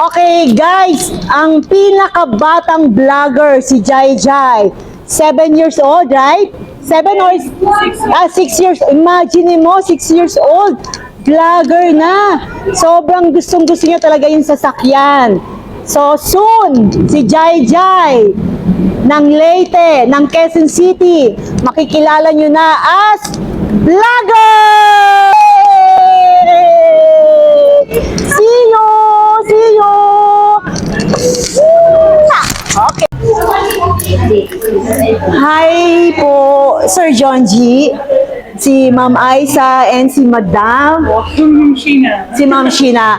Okay, guys, ang pinakabatang vlogger si Jai Jai. Seven years old, right? Seven or ah, six years. Imagine mo, six years old. Vlogger na. Sobrang gustong gusto niya talaga yung sasakyan. So soon, si Jai Jai ng Leyte, ng Quezon City, makikilala nyo na as Vlogger! See you! Okay. Hi po, Sir John G. Si Ma'am Aisa and si Madam. Si Ma'am Sheena.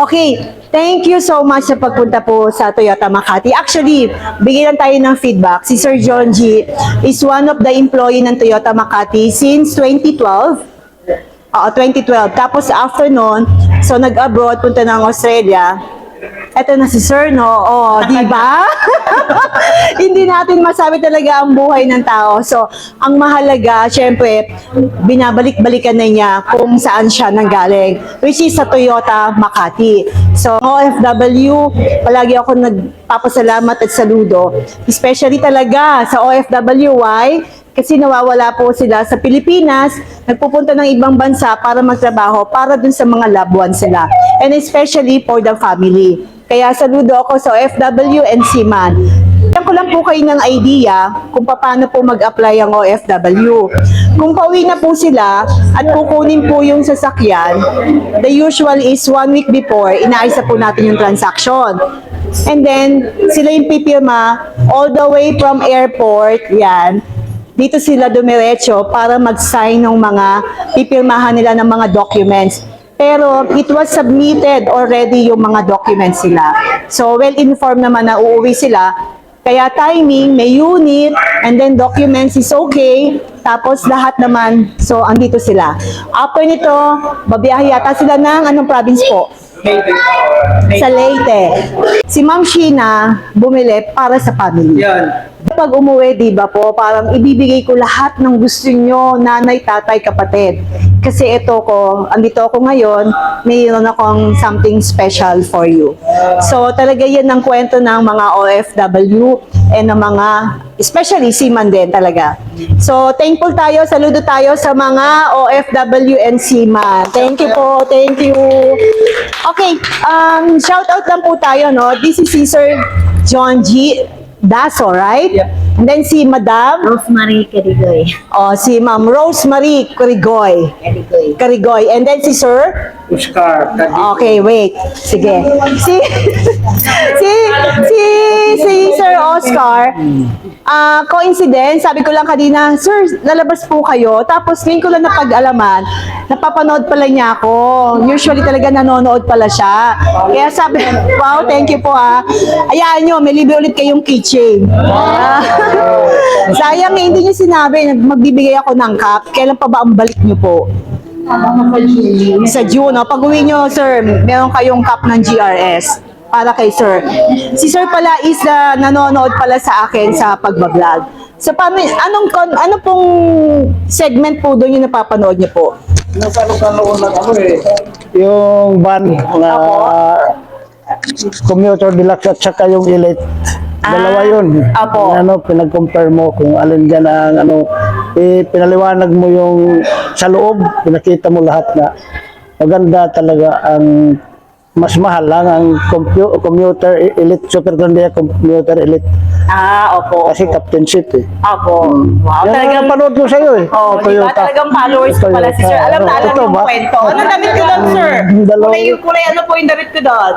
Okay, thank you so much sa pagpunta po sa Toyota Makati. Actually, bigyan tayo ng feedback. Si Sir John G. is one of the employee ng Toyota Makati since 2012. Oo, 2012. Tapos after nun, so nag-abroad, punta ng Australia. Eto na si Sir, no? Oh, di ba? Hindi natin masabi talaga ang buhay ng tao. So, ang mahalaga, syempre, binabalik-balikan na niya kung saan siya nanggaling, which is sa Toyota Makati. So, OFW, palagi ako nagpapasalamat at saludo. Especially talaga sa OFW, why? Kasi nawawala po sila sa Pilipinas, nagpupunta ng ibang bansa para magtrabaho para dun sa mga loved ones sila. And especially for the family. Kaya saludo ako sa OFW and Seaman. Bigyan ko lang po kayo ng idea kung paano po mag-apply ang OFW. Kung pauwi na po sila at kukunin po yung sasakyan, the usual is one week before, inaayos na po natin yung transaction. And then, sila yung pipirma all the way from airport, yan, dito sila dumiretso para mag-sign ng mga pipirmahan nila ng mga documents. Pero it was submitted already yung mga documents sila. So well-informed naman na uuwi sila. Kaya timing, may unit, and then documents is okay. Tapos lahat naman, so andito sila. After nito, babiyahe yata sila ng anong province po? Sa Leyte. Si Ma'am Sheena bumili para sa family. Yan. Pag umuwi, di ba po, parang ibibigay ko lahat ng gusto nyo, nanay, tatay, kapatid. Kasi ito ko, andito ako ngayon, mayroon akong something special for you. So talaga yan ang kwento ng mga OFW and ng mga, especially seaman din talaga. So thankful tayo, saludo tayo sa mga OFW and seaman. Thank you po, thank you. Okay, um, shout out lang po tayo, no? This is si Sir John G. Daso, right? Yeah. And then si Madam, Rosemary Karigoy. oh, si Ma'am Rosemary Carigoy. Carigoy. And then si Sir, Oscar. Okay, wait. Sige. Si si si si Sir Oscar. Ah, coincidence, sabi ko lang kanina, Sir, lalabas po kayo. Tapos ngayon ko lang napag-alaman, napapanood pala niya ako. Usually talaga nanonood pala siya. Kaya sabi, wow, thank you po ha. Ayaan nyo, may libre ulit kayong keychain. Ah, sayang eh, hindi niyo sinabi, magbibigay ako ng cup. Kailan pa ba ang balik niyo po? Sa June, no? Pag uwi nyo, sir, meron kayong cup ng GRS para kay sir. Si sir pala is uh, nanonood pala sa akin sa pagbablog. So, pami, anong, kon- ano pong segment po doon yung napapanood niyo po? Nasa noon lang ako eh. Yung van na commuter deluxe at saka yung elite. Dalawa yun. Apo. Ano, pinag-compare mo kung alin dyan ang ano, eh, pinaliwanag mo yung sa loob, pinakita mo lahat na maganda talaga ang mas mahal lang ang compu- commuter elite, super grande commuter elite. Ah, opo. Kasi captainship eh. Opo. Wow, Yan talagang... ang panood ko sa'yo eh. Oh, di ba Toyota. talagang followers ko pala si sir. Alam na alam Ito yung ba? kwento. Ano damit ko doon, sir? Dalawa- Kulay, kulay, ano po yung damit ko doon?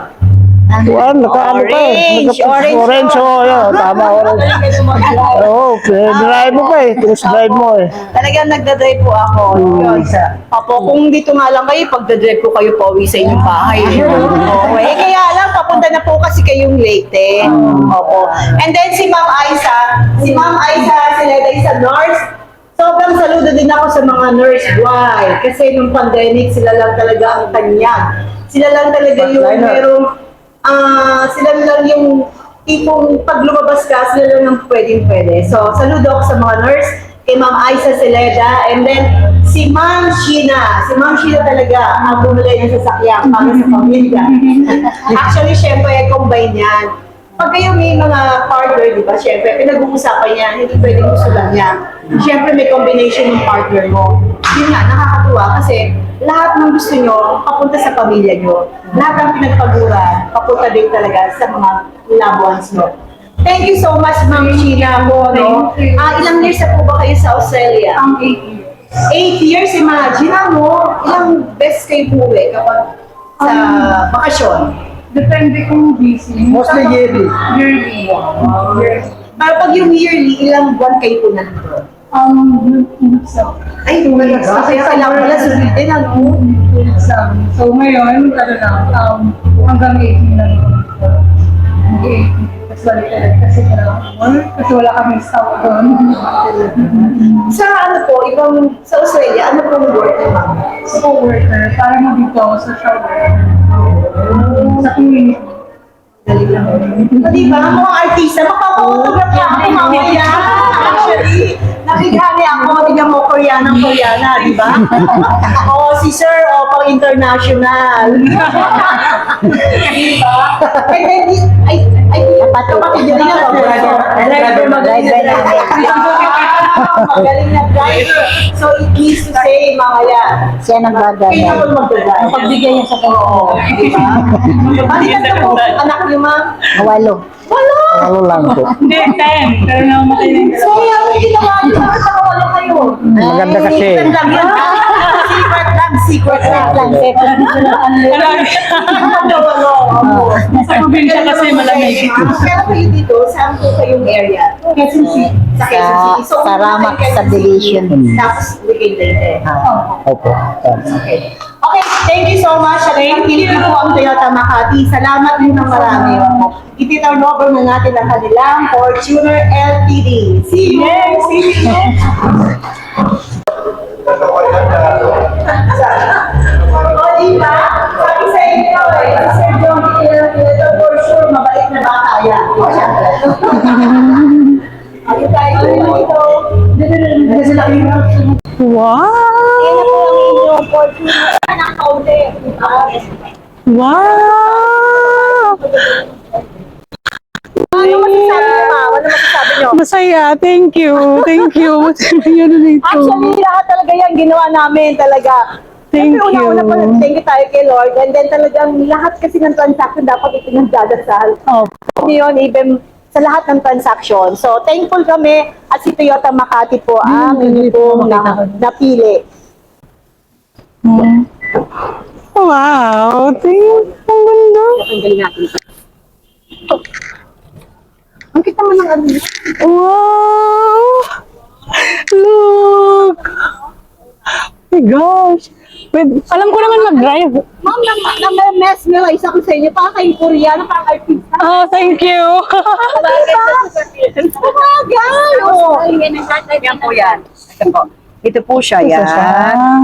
Kuan, naka ano ka eh. Orange, Naka- orange Orange, yun. oh, yun. Tama, orange. Oo, oh, drive mo pa eh. Test drive mo eh. Talagang nagdadrive po ako. Yun, sir. Opo, kung dito nga lang kayo, pagdadrive ko kayo po uwi sa inyong bahay. Oo, eh, kaya lang, papunta na po kasi kayong Leyte. Opo. And then si Ma'am Aisa, si Ma'am Aisa, sila is a nurse. Sobrang saludo din ako sa mga nurse. Why? Kasi nung pandemic, sila lang talaga ang kanyang. Sila lang talaga yung merong, ah, sila lang yung tipong pag lumabas ka, sila lang ang pwedeng pwede. So, saludo ako sa mga nurse, kay Ma'am Aisa Celeda, and then si Ma'am Sheena. Si Ma'am Sheena talaga ang bumili ng sasakyan para sa pamilya. Actually, syempre, combine yan. Pag kayo may mga partner, di ba, syempre, pinag-uusapan yan, hindi pwedeng gusto lang yan. Syempre, may combination ng partner mo. Yun nga, nakakatuwa kasi lahat ng gusto nyo, papunta sa pamilya nyo. Lahat ng pinagpaguran, papunta din talaga sa mga loved ones nyo. Thank you so much, Ma'am Sheena mo, no? Ah, ilang years na po ba kayo sa Australia? Ang 8 years. Eight years, imagine mo, ilang best kayo buwi kapag sa bakasyon? Depende kung busy. Mostly yearly. Yearly. Yearly. Para pag yung yearly, ilang buwan kayo po nandun? Um, so, Ay, talaga. Kaya kailangan pala sulitin, ano? so ngayon, ano lang, um, hanggang 18 lang ako. Okay. Tapos balik ulit kasi kailangan kasi wala kami staff doon. Sa ano po, ibang, sa Australia, ano po yung work niyo, ma'am? So, worker, para magdito sa shower. Sa community. Galing lang. O, di ba? Mga artista, magpapautograph ka ako mamaya. Actually, nakikani ako, mabigyan mo Koreana ng Koreana, di ba? o, si Sir, o, pang international. di ba? And then, ay, ay, kapatid rin ako. Driver, magaling na Magaling na driver. So, it means to say, mamaya, Siya nang kaya ako mag-drive. Pagbigay niya sa Oo, di ba? Balikan na po, anak niyo, ma'am. Wala! Ano lang po. Hindi, 10. Pero namatay na yung So, yung ginawa niyo, bakit nakawala kayo? Maganda kasi. Secret lang yan. Secret lang, secret lang. lang, second. Ano, ano, ano. Sa probinsya kasi malamig. Pero kayo dito, saan po kayong area? Quezon City. Sa Quezon City. So, sa Ramak subdivision. Tapos, Weekend Leyte. Opo. Okay. Okay, thank you so much. Thank you po ang Toyota Makati. Salamat din ng marami. Ititurn over na natin ang kanilang Fortuner LTD. See you! See you! o, diba? Sabi sa inyo eh, si Sir John ito for sure, mabait na bata yan. O, syempre. Ayun tayo dito. Wow! Yan na po ang inyong Fortuner. Anak kaunti. diba? Wow! Ano masasabi niyo, ma? Ano masasabi niyo? Masaya. Thank you. Thank you. Yun na dito. Actually, lahat talaga yan ginawa namin talaga. Thank Siyempre, una-una you. pa, thank you tayo kay Lord. And then talagang lahat kasi ng transaction dapat ipinagdadasal. Oh, Hindi yun, even sa lahat ng transaction. So, thankful kami at si Toyota Makati po ang Hmm, inyo pong na, napili. Wow. Thank Ang ganda. Tanggalin natin. Ang kita mo ng ano. Wow! Look! Oh my gosh. Wait, alam ko naman mag-drive. Ma'am, nang na mess nyo, isa ko sa inyo, parang kayong Koreano, parang artista. Oh, thank you. Bagay! Oh. Yan po yan. Ito po. Ito po siya, Ito yan. siya.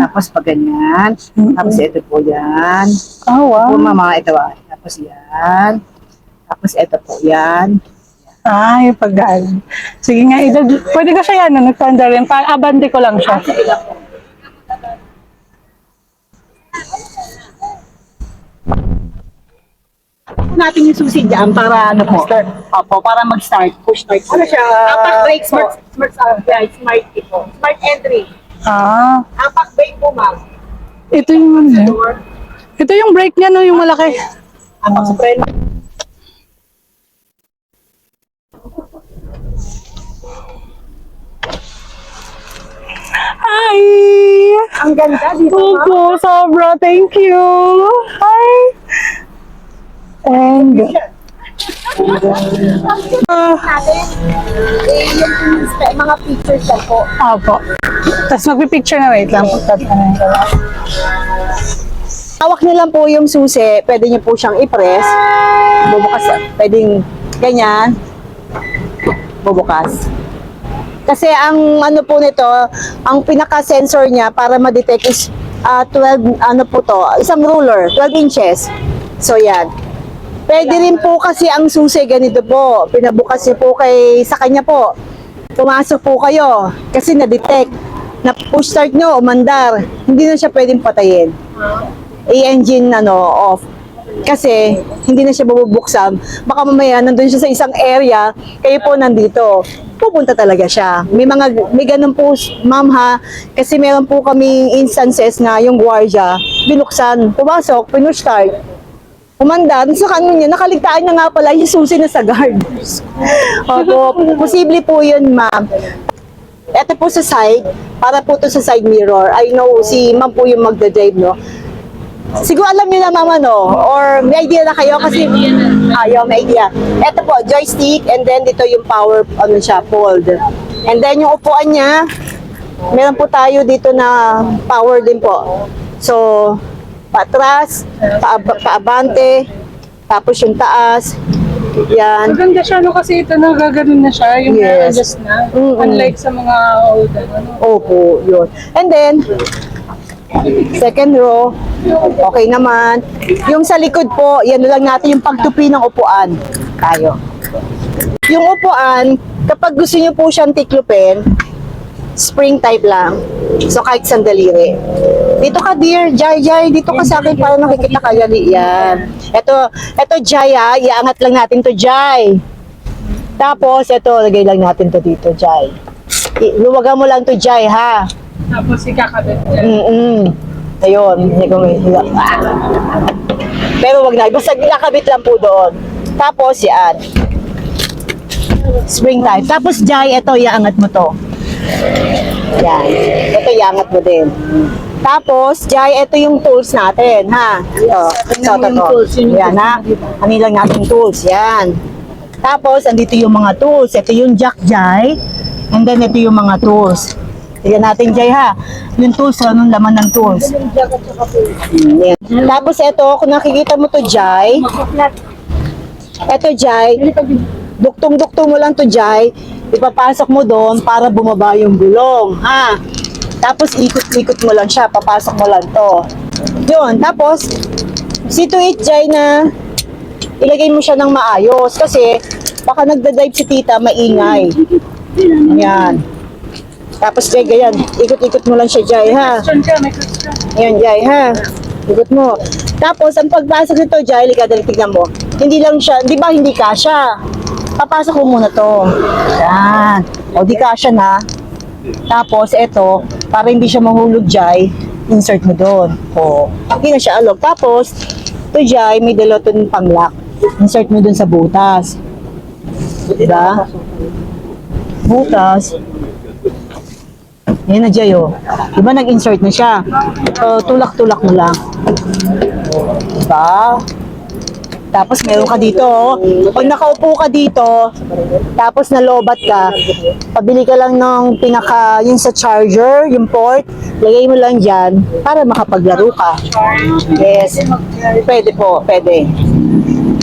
Tapos pag ganyan. Tapos ito po yan. Oh, wow. Po mama, ito ah. Tapos yan. Tapos ito po yan. Ay, pag Sige nga, idad, pwede ko siya yan, nagtanda rin. Pa, abante ko lang siya. Natin yung susi dyan para ano po. Start. Opo, para mag-start. Push start. Ano siya? Apak brake po. Smart, smart, uh, yeah, smart po. Smart entry. Ah, Apak brake po, ma'am. ito yung ano. eh. Ito yung brake niya, no, yung malaki. Apak sa preno. Hi! Ang ganda dito, ma'am. Opo, sobra. Thank you. Hi! And, ah, Natin, eh, yung spe- mga pictures lang po. opo. Tapos magpipicture na, wait lang. Hawak niyo lang po yung susi, pwede niyo po siyang i-press. Bubukas, pwedeng ganyan. Bubukas. Kasi ang ano po nito, ang pinaka-sensor niya para ma-detect is ah, 12, ano po to, isang ruler, 12 inches. So yan. Pwede rin po kasi ang susi ganito po. Pinabukas niyo po kay sa kanya po. Pumasok po kayo kasi na-detect. na push start nyo, umandar, hindi na siya pwedeng patayin. I-engine ano, off. Kasi hindi na siya bubuksan. Baka mamaya nandun siya sa isang area, kayo po nandito. Pupunta talaga siya. May mga may ganun po, ma'am ha, kasi meron po kaming instances na yung gwardiya binuksan, pumasok, pinush-start. Umanda, sa ano niya, nakaligtaan na nga pala yung susi na sa guard. Opo, posible po yun, ma'am. Ito po sa side, para po to sa side mirror. I know si ma'am po yung magda-drive, no? Siguro alam niyo na mama, no? Or may idea na kayo kasi ayaw, may idea. Ito po, joystick, and then dito yung power, ano siya, fold. And then yung upuan niya, meron po tayo dito na power din po. So, patras, paab- paabante, tapos yung taas. Yan. Maganda siya, no? Kasi ito nagaganon na siya, yung Yes. na-adjust na. Mm-mm. Unlike sa mga old, ano. Opo, yun. And then, second row, okay naman. Yung sa likod po, yan lang natin yung pagtupi ng upuan. Tayo. Yung upuan, kapag gusto nyo po siyang tiklupin, spring type lang. So, kahit sandali rin. Dito ka, dear. Jai, Jai. Dito ka sa akin para nakikita ka. Yali, yan. Ito, ito, Jai, ha. Iangat lang natin to, Jai. Tapos, ito, lagay lang natin to dito, Jai. I- Luwagan mo lang to, Jai, ha. Tapos ikakabit niya. Mm-mm. Ayun, hindi ko may hila. Pero wag na, basta nakabit lang po doon. Tapos, yan. Spring time. Tapos, Jai, ito, iangat mo to. Yan. Ito, iangat mo din. Tapos, Jai, ito yung tools natin, ha? Ito, ito, ito, ito. Yan, ha? Ano lang natin tools, yan. Tapos, andito yung mga tools. Ito yung jack, Jai. And then, ito yung mga tools. Tignan natin, Jai, ha? Yung tools, anong laman ng tools? Yan. Tapos, ito, kung nakikita mo to, Jai, ito, Jai, duktong-duktong mo lang to, Jai, ipapasok mo doon para bumaba yung gulong, ha? Tapos, ikot-ikot mo lang siya, papasok mo lang to. Yun, tapos, it, Jai, na ilagay mo siya ng maayos kasi baka nagda-dive si tita, maingay. Ayan. Tapos, Jai, ganyan, ikot-ikot mo lang siya, Jai, ha? Ayan, Jai, ha? Ikot mo. Tapos, ang pagpasok nito, Jai, liga, dali, tignan mo. Hindi lang siya, di ba hindi kasha? Papasok mo muna to. Yan. O, di kasha na. Tapos, eto, para hindi siya mahulog, Jai, insert mo doon. O, hindi na siya alog. Tapos, to Jai, may dalaton pang-lock. Insert mo doon sa butas. Diba? Butas. Yan na, Jay, oh. Diba nag-insert na siya? So, tulak-tulak mo lang. Diba? Tapos meron ka dito, oh. Pag nakaupo ka dito, tapos nalobat ka, pabili ka lang ng pinaka, yung sa charger, yung port, lagay mo lang dyan para makapaglaro ka. Yes. Pwede po, pwede.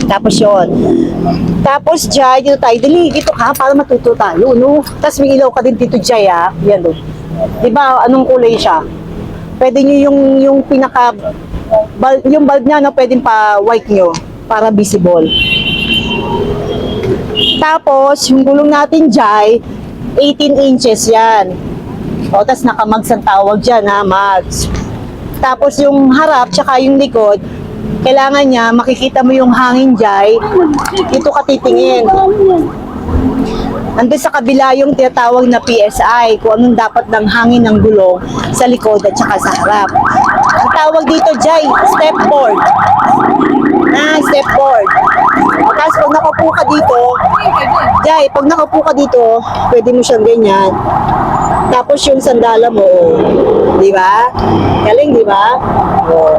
Tapos yun. Tapos, Jai, dito tayo. Dali, dito ka para matuto tayo, no? Tapos may ilaw ka din dito, Jai, ha? Yan, no? Di ba, anong kulay siya? Pwede nyo yung, yung pinaka, bal, yung bulb niya, no? Pwedeng pa white nyo para visible. Tapos, yung gulong natin, Jai, 18 inches yan. O, tapos nakamags ang tawag dyan, ha? Mags. Tapos yung harap, tsaka yung likod, kailangan niya, makikita mo yung hangin, Jai, dito ka titingin. Sa kabila yung tinatawag na PSI, kung anong dapat ng hangin ng gulong sa likod at saka sa harap. Ang tawag dito, Jai, step board. Ah, step board. O, Tapos pag nakaupo ka dito, Jai, pag nakaupo ka dito, pwede mo siyang ganyan. Tapos yung sandala mo, di ba? Galing, di ba? O.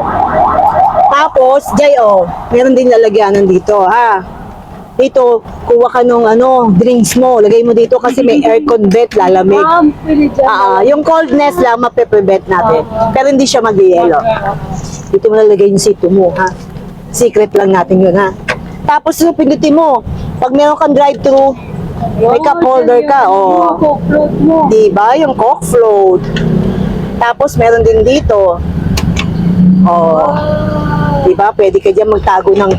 Tapos, Jai, oh, meron din lalagyanan dito, ha? Dito, kuha ka nung ano, drinks mo. Lagay mo dito kasi may aircon vent, lalamig. Ma'am, pwede dyan. Ah, yung coldness lang mape-prevent natin. Pero hindi siya mag-yelo. Dito mo lalagay yung sito mo, ha? Secret lang natin yun, ha? Tapos, so, pindutin mo. Pag meron kang drive-thru, may cup holder ka, oh. Coke mo. Di ba? Yung Coke float. Tapos, meron din dito. Oh. Di ba? Pwede ka dyan magtago ng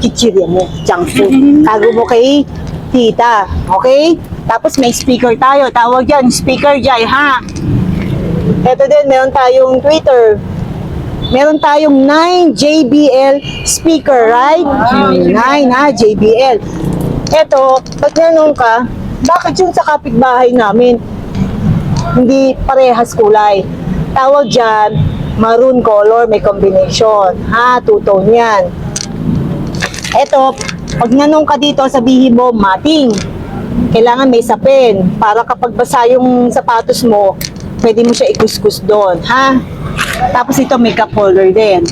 chichirya mo, junk food. Tago mo kay tita. Okay? Tapos may speaker tayo. Tawag yan, speaker dyan, ha? Ito din, meron tayong Twitter. Meron tayong 9 JBL speaker, right? 9 ha, JBL. Ito, pag nanong ka, bakit yung sa kapitbahay namin, hindi parehas kulay? Tawag dyan, maroon color, may combination. Ha, two-tone yan. Ito, pag nanong ka dito, sabihin mo, mating. Kailangan may sapin para kapag basa yung sapatos mo, pwede mo siya ikuskus doon, ha? Tapos ito may cup holder din.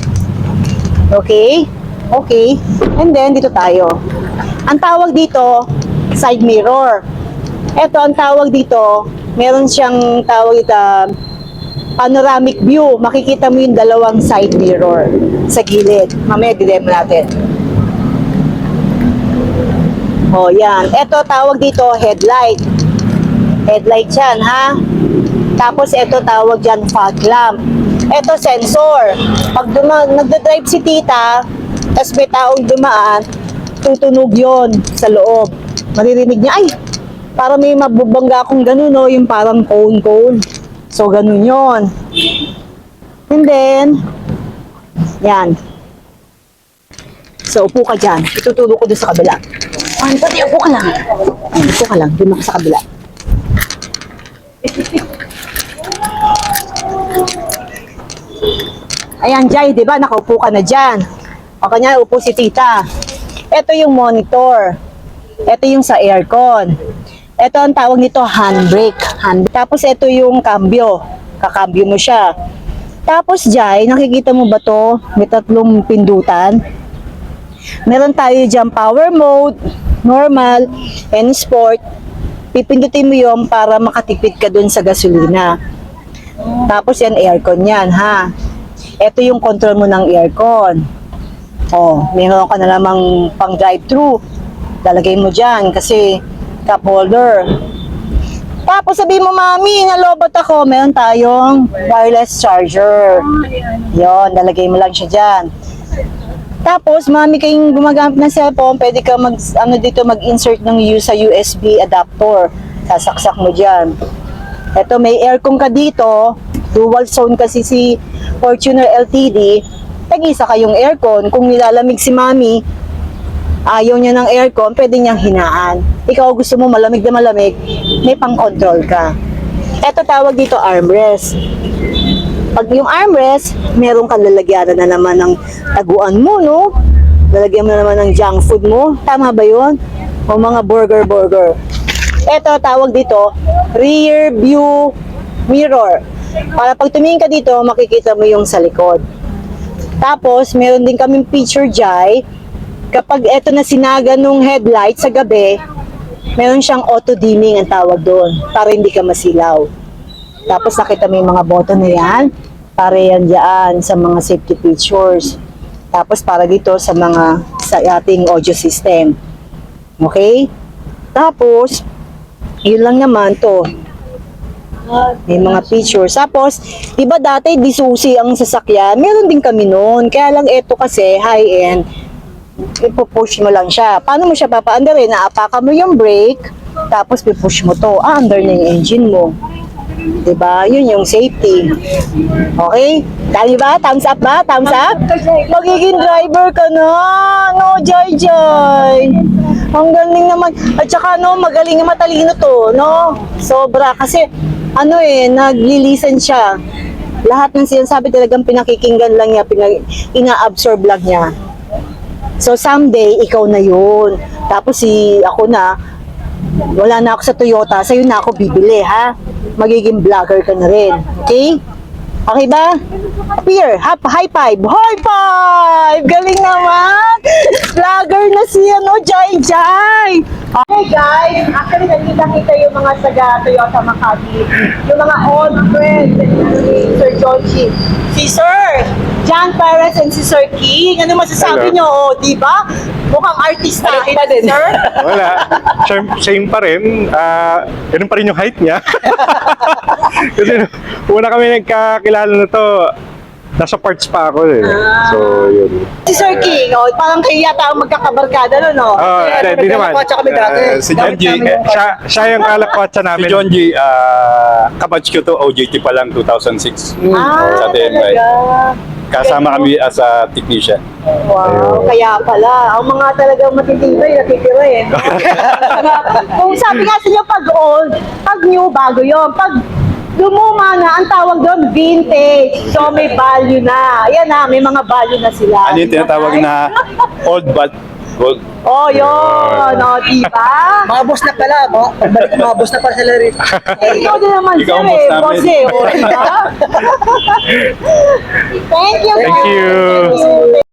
Okay? Okay. And then, dito tayo. Ang tawag dito, side mirror. Ito, ang tawag dito, meron siyang tawag ito, panoramic view. Makikita mo yung dalawang side mirror sa gilid. Mamaya, didemo natin. Oh, yan. Ito, tawag dito, headlight. Headlight yan, ha? Tapos, ito, tawag dyan, fog lamp. Ito, sensor. Pag duma- nagda-drive si tita, tapos may taong dumaan, tutunog yon sa loob. Maririnig niya, ay, para may mabubangga akong ganun, no? Yung parang cone-cone. So, ganun yon And then, yan. So, upo ka dyan. Ituturo ko doon sa kabila. Ay, pati upo ka lang. Upo ka lang. Doon ako sa kabila. Ayan, Jai, di ba? Nakaupo ka na dyan. O kanya, upo si tita. Ito yung monitor. Ito yung sa aircon. Ito ang tawag nito handbrake. Hand Tapos ito yung cambio. Kakambyo mo siya. Tapos, Jai, nakikita mo ba to? May tatlong pindutan. Meron tayo dyan power mode, normal, and sport. Pipindutin mo yun para makatipid ka dun sa gasolina. Tapos yan, aircon yan, ha? Ito yung control mo ng aircon. Oh, meron ka na namang pang drive-thru. Lalagay mo dyan kasi cup holder. Tapos sabi mo, Mami, nalobot ako. Meron tayong wireless charger. Yon, lalagay mo lang siya dyan. Tapos, mami kayong gumagamit ng cellphone, pwede ka mag, ano dito, mag-insert ng U sa USB adapter. Sasaksak mo dyan. Ito, may aircon ka dito. Dual zone kasi si Fortuner LTD. Tag-isa kayong aircon. Kung nilalamig si mami, ayaw niya ng aircon, pwede niyang hinaan. Ikaw gusto mo malamig na malamig, may pang-control ka. Ito tawag dito armrest. Pag yung armrest, meron kang lalagyan na naman ng taguan mo, no? Lalagyan mo na naman ng junk food mo. Tama ba yun? O mga burger-burger. Ito, tawag dito, rear view mirror. Para pag tumingin ka dito, makikita mo yung sa likod. Tapos, meron din kaming picture jay. Kapag ito na sinaga nung headlight sa gabi, meron siyang auto dimming ang tawag doon para hindi ka masilaw. Tapos nakita mo yung mga button na yan, para yan dyan sa mga safety features. Tapos para dito sa mga sa ating audio system. Okay? Tapos, yun lang naman to. May mga features. Tapos, di ba dati disusi ang sasakyan? Meron din kami noon. Kaya lang ito kasi high-end. Ipo-push mo lang siya. Paano mo siya papaandarin? Naapakan mo yung brake, tapos pipush mo to. Ah, under na yung engine mo. 'Di ba? Yun yung safety. Okay? Dami ba? Thumbs up ba? Thumbs up? Magiging driver ka na. No, Joy Joy. Ang galing naman. At saka no, magaling na matalino to, no? Sobra. Kasi, ano eh, naglilisan siya. Lahat ng sinasabi talagang pinakikinggan lang niya, pinag, ina-absorb lang niya. So someday, ikaw na yun. Tapos si ako na, wala na ako sa Toyota, sa'yo na ako bibili, ha? Magiging vlogger ka na rin. Okay? Okay ba? Appear. Hap, high five. High five! Galing naman! Vlogger na si ano, Jai Jai! Okay guys, actually nakita-kita yung mga saga Toyota Makati. Yung mga old friends ni Sir Joji. Si Sir John Perez and si Sir King. Ano masasabi Hello. nyo? O, di ba? Mukhang artista. Pa din. Sir? Wala. Same, same pa rin. Ah, ganun pa rin yung height niya. Kasi una kami nagkakilala na to, nasa parts pa ako eh. So, yun. Si Sir King, oh, parang kayo yata ang magkakabarkada nun, no? Oh, hindi naman. Eh, si John G, eh, siya, siya yung kalakwatsa Si namin. John G, ah kabatch ko to, OJT pa lang 2006. Ah, sa TNY. talaga. Kasama kami as a technician. Wow, kaya pala. Ang mga talagang matitibay, natitira eh. Kung sabi nga sa inyo, pag old, pag new, bago yon Pag lumuma na, ang tawag doon, vintage. So, may value na. Ayan na, may mga value na sila. Ano yung tinatawag na old but gold? Oh, yun. O, diba? Mga boss na pala, mga, pagbalik mga boss na pala sila rin. Eh, ikaw din naman, Ikaw sir, eh. boss Boss namin. eh. O, diba? Thank you, Thank guys. you. Thank you.